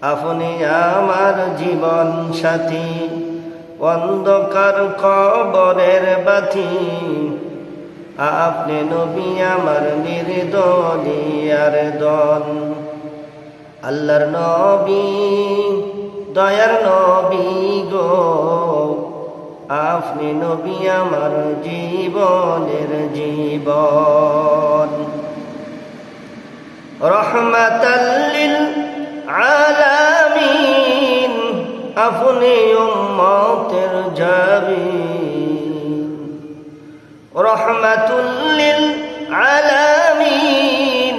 আপনি আমার জীবন সাথী, অন্ধকার কবরের বাতি। আপনি নবী আমার নির্দলিয়ার দন আল্লাহর নবী, দয়ার নবী গো। আপনি নবী আমার জীবনের জীবন। রহমাতাল্লিল আলামিন আপনি উম্মতের জাবিন রহমাতুল্লিল আলামিন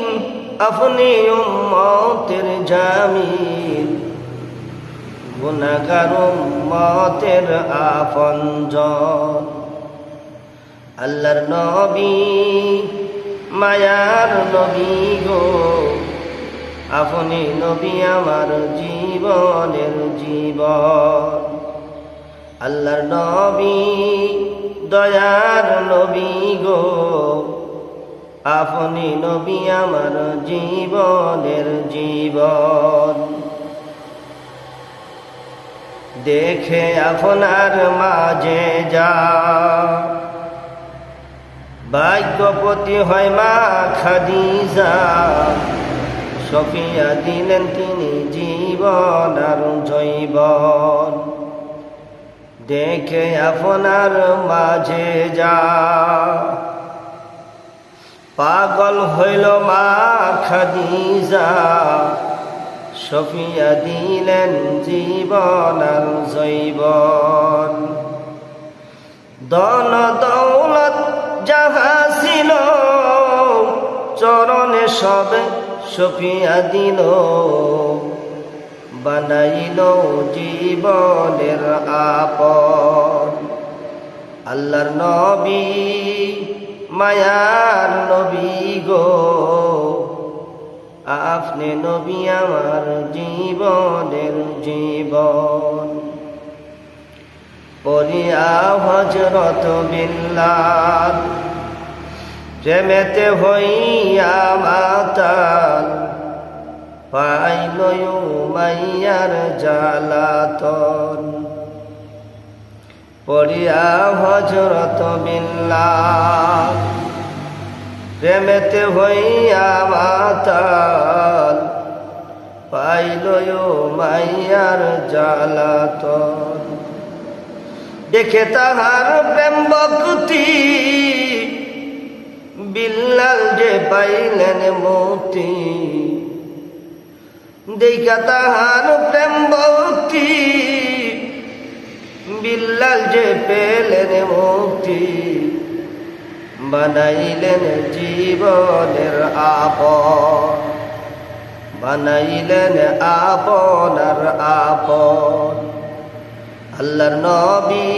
আপনি উম্মতের জামিন গুনাগার উম্মতের আপনজন। আল্লাহর নবী, মায়ার নবী গো। আপনি নবী আমার জীবনের জীবন। আল্লাহর নবী, দয়ার নবী গো। আপনি নবী আমার জীবনের জীবন। দেখে আপনার মাঝে যা। ভাগ্যপতি হয় মা খাদিজা। সফিয়া দিলেন তিনি জীবন আর জৈবন। দেখে আপনার মাঝে যা। পাগল হইল মা খাদিজা। সফিয়া দিলেন জীবন আর জৈবন। দন দৌলত যাহা ছিল, চরণে সবে সফিয়া দিল, বানাইল জীবনের আপন। আল্লাহর নবী, মায়ার নবী গো। আপনি নবী আমার জীবনের জীবন। পরিয়া হজরত বিল্লাল প্রেমেতে হইয়া মাতাল পাইল মাইয়ার জালাতন পড়িয়া হজরত বিল্লাল, প্রেমেতে হইয়া মাতাল পাইল মাইয়ার জালাতন দেখে তাহার প্রেম ভক্তি বিল্লাল যে পাইলেন মতি, দেখা তাহার প্রেম ভক্তি। বিল্লাল যে পেলেন মুক্তি বানাইলেন জীবনের আপন। বানাইলেন আপনার আপন। আল্লাহর নবী,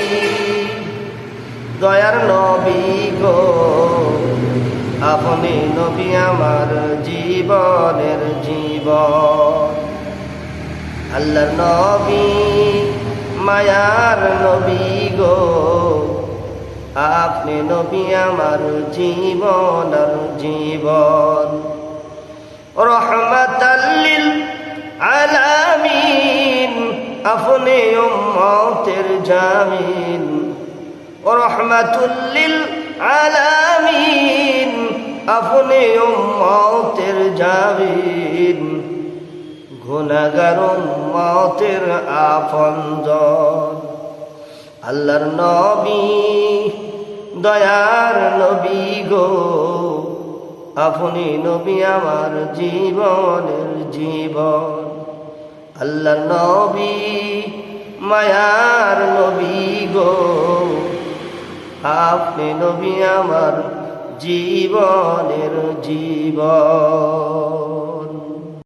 দয়ার নবী গো। আপনি নবী আমার জীবনের জীবন। আল্লাহর নবী, মায়ার নবী গো। আপনি নবী আমার জীবন জীবন। রহমতাল্লিল আলামিন, আপনি উম্মতের জামিন। রহমাতুল্লিল আলামিন আপনি উম্মতের জামিন গুনাগার উম্মতের আপনজন। আল্লাহর নবী, দয়ার নবী গো। আপনি নবী আমার জীবনের জীবন। আল্লাহর নবী, মায়ার নবী গো। আপনি নবী আমার জীবনের জীবন।